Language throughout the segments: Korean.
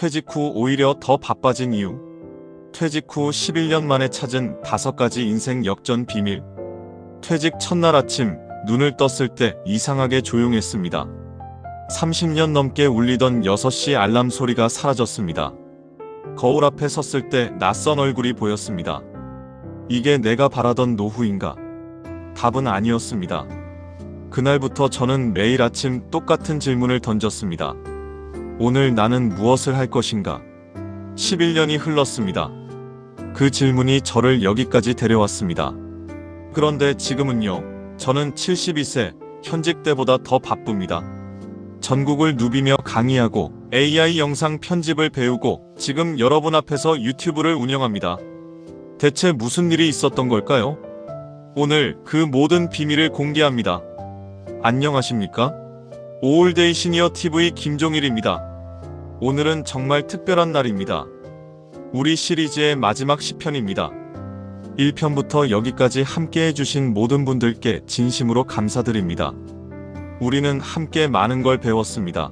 퇴직 후 오히려 더 바빠진 이유. 퇴직 후 11년 만에 찾은 다섯 가지 인생 역전 비밀. 퇴직 첫날 아침 눈을 떴을 때 이상하게 조용했습니다. 30년 넘게 울리던 6시 알람 소리가 사라졌습니다. 거울 앞에 섰을 때 낯선 얼굴이 보였습니다. 이게 내가 바라던 노후인가? 답은 아니었습니다. 그날부터 저는 매일 아침 똑같은 질문을 던졌습니다. 오늘 나는 무엇을 할 것인가? 11년이 흘렀습니다. 그 질문이 저를 여기까지 데려왔습니다. 그런데 지금은요, 저는 72세, 현직 때보다 더 바쁩니다. 전국을 누비며 강의하고 AI 영상 편집을 배우고 지금 여러분 앞에서 유튜브를 운영합니다. 대체 무슨 일이 있었던 걸까요? 오늘 그 모든 비밀을 공개합니다. 안녕하십니까? 오울데이 시니어 TV 김종일입니다. 오늘은 정말 특별한 날입니다. 우리 시리즈의 마지막 시편입니다. 1편부터 여기까지 함께 해주신 모든 분들께 진심으로 감사드립니다. 우리는 함께 많은 걸 배웠습니다.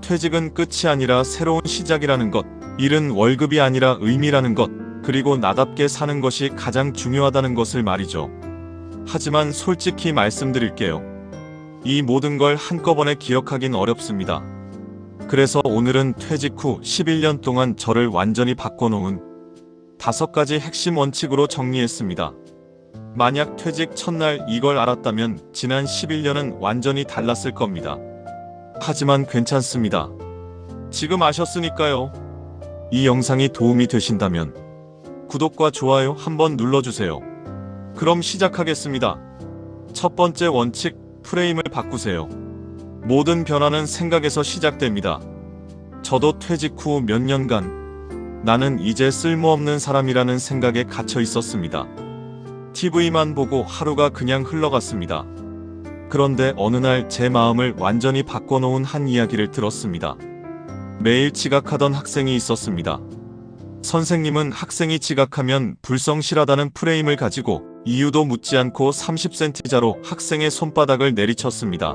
퇴직은 끝이 아니라 새로운 시작이라는 것, 일은 월급이 아니라 의미라는 것, 그리고 나답게 사는 것이 가장 중요하다는 것을 말이죠. 하지만 솔직히 말씀드릴게요. 이 모든 걸 한꺼번에 기억하긴 어렵습니다. 그래서 오늘은 퇴직 후 11년 동안 저를 완전히 바꿔놓은 다섯 가지 핵심 원칙으로 정리했습니다. 만약 퇴직 첫날 이걸 알았다면 지난 11년은 완전히 달랐을 겁니다. 하지만 괜찮습니다. 지금 아셨으니까요. 이 영상이 도움이 되신다면 구독과 좋아요 한번 눌러주세요. 그럼 시작하겠습니다. 첫 번째 원칙, 프레임을 바꾸세요. 모든 변화는 생각에서 시작됩니다. 저도 퇴직 후 몇 년간 나는 이제 쓸모없는 사람이라는 생각에 갇혀 있었습니다. TV만 보고 하루가 그냥 흘러갔습니다. 그런데 어느 날 제 마음을 완전히 바꿔놓은 한 이야기를 들었습니다. 매일 지각하던 학생이 있었습니다. 선생님은 학생이 지각하면 불성실하다는 프레임을 가지고 이유도 묻지 않고 30cm자로 학생의 손바닥을 내리쳤습니다.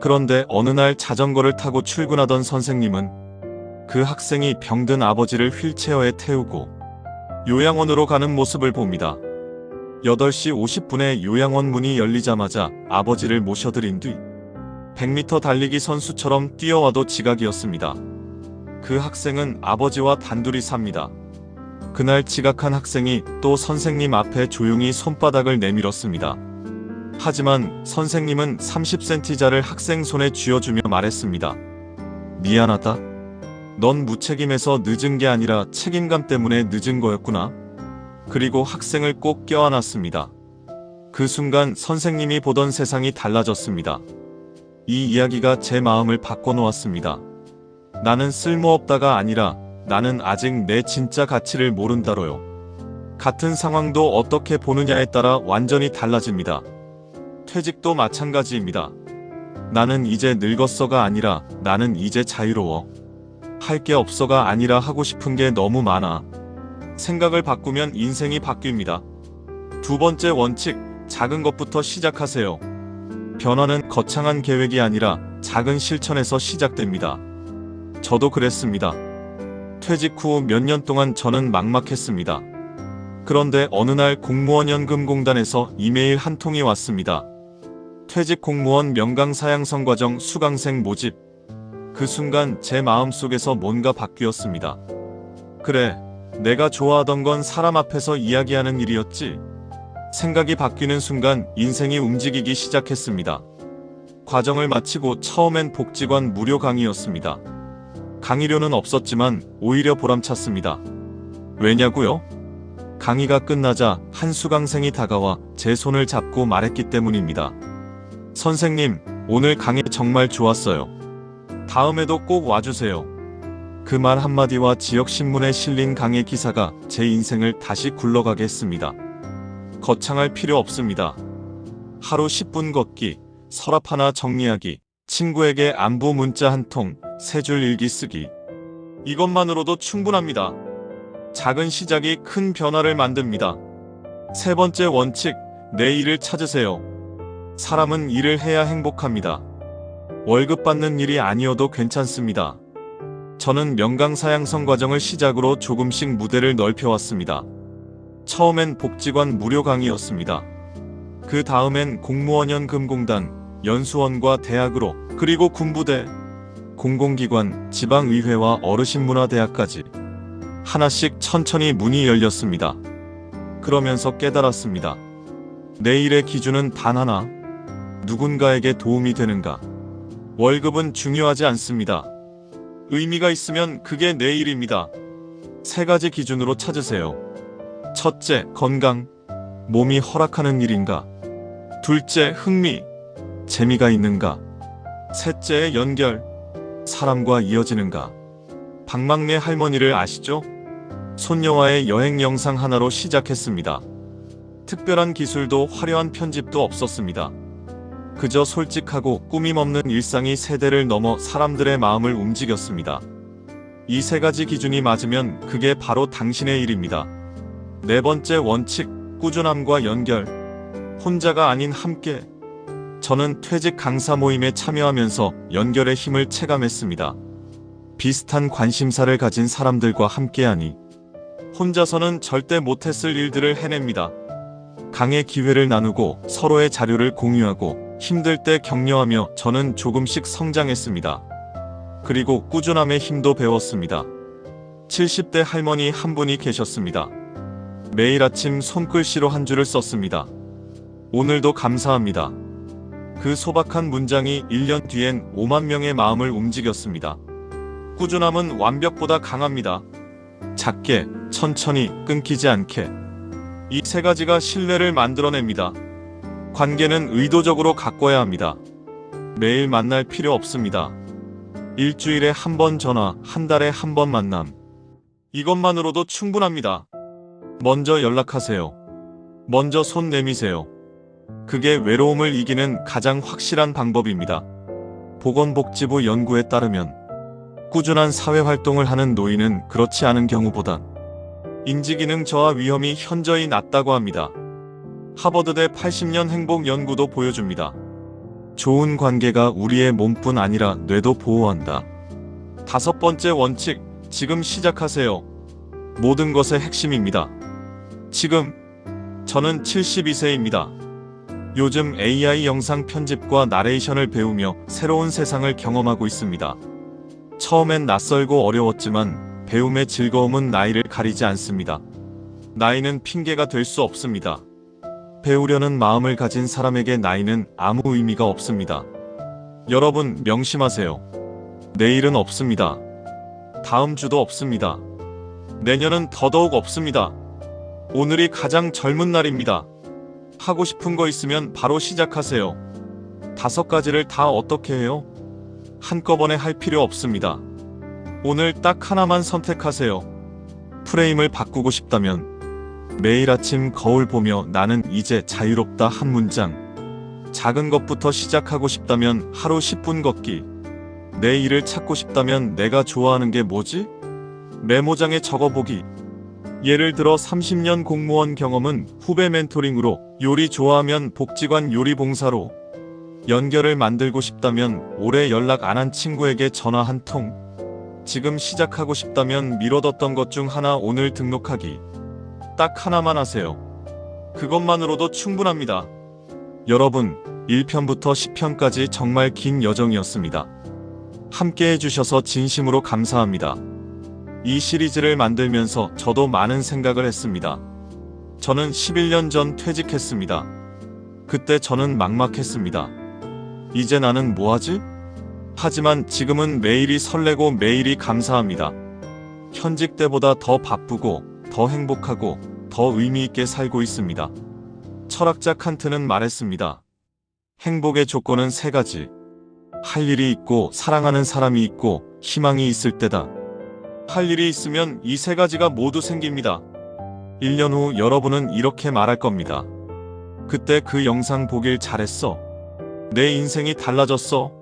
그런데 어느 날 자전거를 타고 출근하던 선생님은 그 학생이 병든 아버지를 휠체어에 태우고 요양원으로 가는 모습을 봅니다. 8시 50분에 요양원 문이 열리자마자 아버지를 모셔드린 뒤 100m 달리기 선수처럼 뛰어와도 지각이었습니다. 그 학생은 아버지와 단둘이 삽니다. 그날 지각한 학생이 또 선생님 앞에 조용히 손바닥을 내밀었습니다. 하지만 선생님은 30cm자를 학생 손에 쥐어주며 말했습니다. 미안하다. 넌 무책임해서 늦은 게 아니라 책임감 때문에 늦은 거였구나. 그리고 학생을 꼭 껴안았습니다. 그 순간 선생님이 보던 세상이 달라졌습니다. 이 이야기가 제 마음을 바꿔놓았습니다. 나는 쓸모없다가 아니라 나는 아직 내 진짜 가치를 모른다로요. 같은 상황도 어떻게 보느냐에 따라 완전히 달라집니다. 퇴직도 마찬가지입니다. 나는 이제 늙었어가 아니라 나는 이제 자유로워. 할 게 없어가 아니라 하고 싶은 게 너무 많아. 생각을 바꾸면 인생이 바뀝니다. 두 번째 원칙, 작은 것부터 시작하세요. 변화는 거창한 계획이 아니라 작은 실천에서 시작됩니다. 저도 그랬습니다. 퇴직 후 몇 년 동안 저는 막막했습니다. 그런데 어느 날 공무원 연금공단에서 이메일 한 통이 왔습니다. 퇴직 공무원 명강 사양성 과정 수강생 모집. 그 순간 제 마음속에서 뭔가 바뀌었습니다. 그래, 내가 좋아하던 건 사람 앞에서 이야기하는 일이었지. 생각이 바뀌는 순간 인생이 움직이기 시작했습니다. 과정을 마치고 처음엔 복지관 무료 강의였습니다. 강의료는 없었지만 오히려 보람찼습니다. 왜냐고요? 강의가 끝나자 한 수강생이 다가와 제 손을 잡고 말했기 때문입니다. 선생님, 오늘 강의 정말 좋았어요. 다음에도 꼭 와주세요. 그 말 한마디와 지역신문에 실린 강의 기사가 제 인생을 다시 굴러가게 했습니다. 거창할 필요 없습니다. 하루 10분 걷기, 서랍 하나 정리하기, 친구에게 안부 문자 한 통, 세 줄 일기 쓰기. 이것만으로도 충분합니다. 작은 시작이 큰 변화를 만듭니다. 세 번째 원칙, 내 일을 찾으세요. 사람은 일을 해야 행복합니다. 월급 받는 일이 아니어도 괜찮습니다. 저는 명강사양성 과정을 시작으로 조금씩 무대를 넓혀왔습니다. 처음엔 복지관 무료 강의였습니다. 그 다음엔 공무원연 금공단, 연수원과 대학으로, 그리고 군부대, 공공기관, 지방의회와 어르신문화대학까지 하나씩 천천히 문이 열렸습니다. 그러면서 깨달았습니다. 내 일의 기준은 단 하나. 누군가에게 도움이 되는가. 월급은 중요하지 않습니다. 의미가 있으면 그게 내 일입니다. 세 가지 기준으로 찾으세요. 첫째, 건강. 몸이 허락하는 일인가. 둘째, 흥미. 재미가 있는가. 셋째, 연결. 사람과 이어지는가. 박막내 할머니를 아시죠? 손녀와의 여행 영상 하나로 시작했습니다. 특별한 기술도 화려한 편집도 없었습니다. 그저 솔직하고 꾸밈 없는 일상이 세대를 넘어 사람들의 마음을 움직였습니다. 이 세 가지 기준이 맞으면 그게 바로 당신의 일입니다. 네 번째 원칙, 꾸준함과 연결. 혼자가 아닌 함께. 저는 퇴직 강사 모임에 참여하면서 연결의 힘을 체감했습니다. 비슷한 관심사를 가진 사람들과 함께하니 혼자서는 절대 못했을 일들을 해냅니다. 강의 기회를 나누고 서로의 자료를 공유하고 힘들 때 격려하며 저는 조금씩 성장했습니다. 그리고 꾸준함의 힘도 배웠습니다. 70대 할머니 한 분이 계셨습니다. 매일 아침 손글씨로 한 줄을 썼습니다. 오늘도 감사합니다. 그 소박한 문장이 1년 뒤엔 5만 명의 마음을 움직였습니다. 꾸준함은 완벽보다 강합니다. 작게, 천천히, 끊기지 않게. 이 세 가지가 신뢰를 만들어냅니다. 관계는 의도적으로 가꿔야 합니다. 매일 만날 필요 없습니다. 일주일에 한 번 전화, 한 달에 한 번 만남. 이것만으로도 충분합니다. 먼저 연락하세요. 먼저 손 내미세요. 그게 외로움을 이기는 가장 확실한 방법입니다. 보건복지부 연구에 따르면 꾸준한 사회활동을 하는 노인은 그렇지 않은 경우보단 인지기능 저하 위험이 현저히 낮다고 합니다. 하버드대 80년 행복 연구도 보여줍니다. 좋은 관계가 우리의 몸뿐 아니라 뇌도 보호한다. 다섯 번째 원칙, 지금 시작하세요. 모든 것의 핵심입니다. 지금, 저는 72세입니다. 요즘 AI 영상 편집과 나레이션을 배우며 새로운 세상을 경험하고 있습니다. 처음엔 낯설고 어려웠지만 배움의 즐거움은 나이를 가리지 않습니다. 나이는 핑계가 될 수 없습니다. 배우려는 마음을 가진 사람에게 나이는 아무 의미가 없습니다. 여러분 명심하세요. 내일은 없습니다. 다음 주도 없습니다. 내년은 더더욱 없습니다. 오늘이 가장 젊은 날입니다. 하고 싶은 거 있으면 바로 시작하세요. 다섯 가지를 다 어떻게 해요? 한꺼번에 할 필요 없습니다. 오늘 딱 하나만 선택하세요. 프레임을 바꾸고 싶다면 매일 아침 거울 보며 나는 이제 자유롭다 한 문장. 작은 것부터 시작하고 싶다면 하루 10분 걷기. 내 일을 찾고 싶다면 내가 좋아하는 게 뭐지? 메모장에 적어보기. 예를 들어 30년 공무원 경험은 후배 멘토링으로 요리 좋아하면 복지관 요리 봉사로 연결을 만들고 싶다면 오래 연락 안 한 친구에게 전화 한 통. 지금 시작하고 싶다면 미뤄뒀던 것 중 하나 오늘 등록하기. 딱 하나만 하세요. 그것만으로도 충분합니다. 여러분, 1편부터 10편까지 정말 긴 여정이었습니다. 함께 해주셔서 진심으로 감사합니다. 이 시리즈를 만들면서 저도 많은 생각을 했습니다. 저는 11년 전 퇴직했습니다. 그때 저는 막막했습니다. 이제 나는 뭐하지? 하지만 지금은 매일이 설레고 매일이 감사합니다. 현직 때보다 더 바쁘고 더 행복하고 더 의미있게 살고 있습니다. 철학자 칸트는 말했습니다. 행복의 조건은 세 가지. 할 일이 있고 사랑하는 사람이 있고 희망이 있을 때다. 할 일이 있으면 이 세 가지가 모두 생깁니다. 1년 후 여러분은 이렇게 말할 겁니다. 그때 그 영상 보길 잘했어. 내 인생이 달라졌어.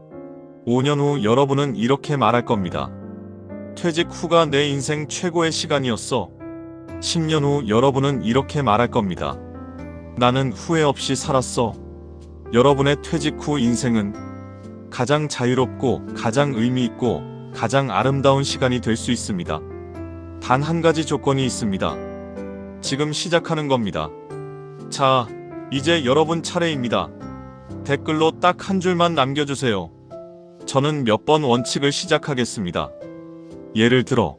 5년 후 여러분은 이렇게 말할 겁니다. 퇴직 후가 내 인생 최고의 시간이었어. 10년 후 여러분은 이렇게 말할 겁니다. 나는 후회 없이 살았어. 여러분의 퇴직 후 인생은 가장 자유롭고 가장 의미 있고 가장 아름다운 시간이 될 수 있습니다. 단 한 가지 조건이 있습니다. 지금 시작하는 겁니다. 자, 이제 여러분 차례입니다. 댓글로 딱 한 줄만 남겨주세요. 저는 몇 번 원칙을 시작하겠습니다. 예를 들어,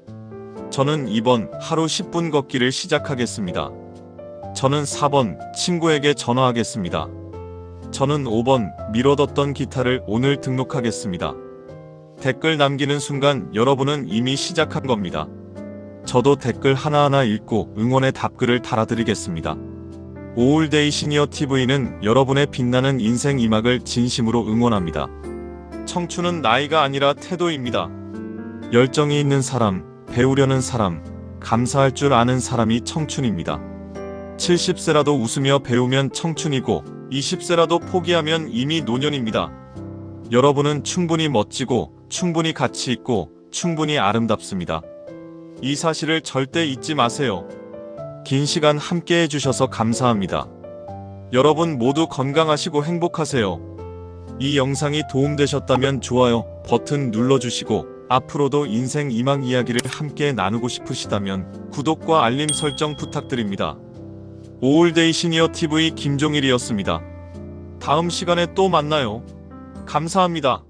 저는 2번 하루 10분 걷기를 시작하겠습니다. 저는 4번 친구에게 전화하겠습니다. 저는 5번 미뤄뒀던 기타를 오늘 등록하겠습니다. 댓글 남기는 순간 여러분은 이미 시작한 겁니다. 저도 댓글 하나하나 읽고 응원의 답글을 달아드리겠습니다. 오울데이 시니어 TV는 여러분의 빛나는 인생 이막을 진심으로 응원합니다. 청춘은 나이가 아니라 태도입니다. 열정이 있는 사람, 배우려는 사람, 감사할 줄 아는 사람이 청춘입니다. 70세라도 웃으며 배우면 청춘이고 20세라도 포기하면 이미 노년입니다. 여러분은 충분히 멋지고 충분히 가치 있고 충분히 아름답습니다. 이 사실을 절대 잊지 마세요. 긴 시간 함께 해주셔서 감사합니다. 여러분 모두 건강하시고 행복하세요. 이 영상이 도움되셨다면 좋아요 버튼 눌러주시고 앞으로도 인생 이망 이야기를 함께 나누고 싶으시다면 구독과 알림 설정 부탁드립니다. 오울데이 시니어 TV 김종일이었습니다. 다음 시간에 또 만나요. 감사합니다.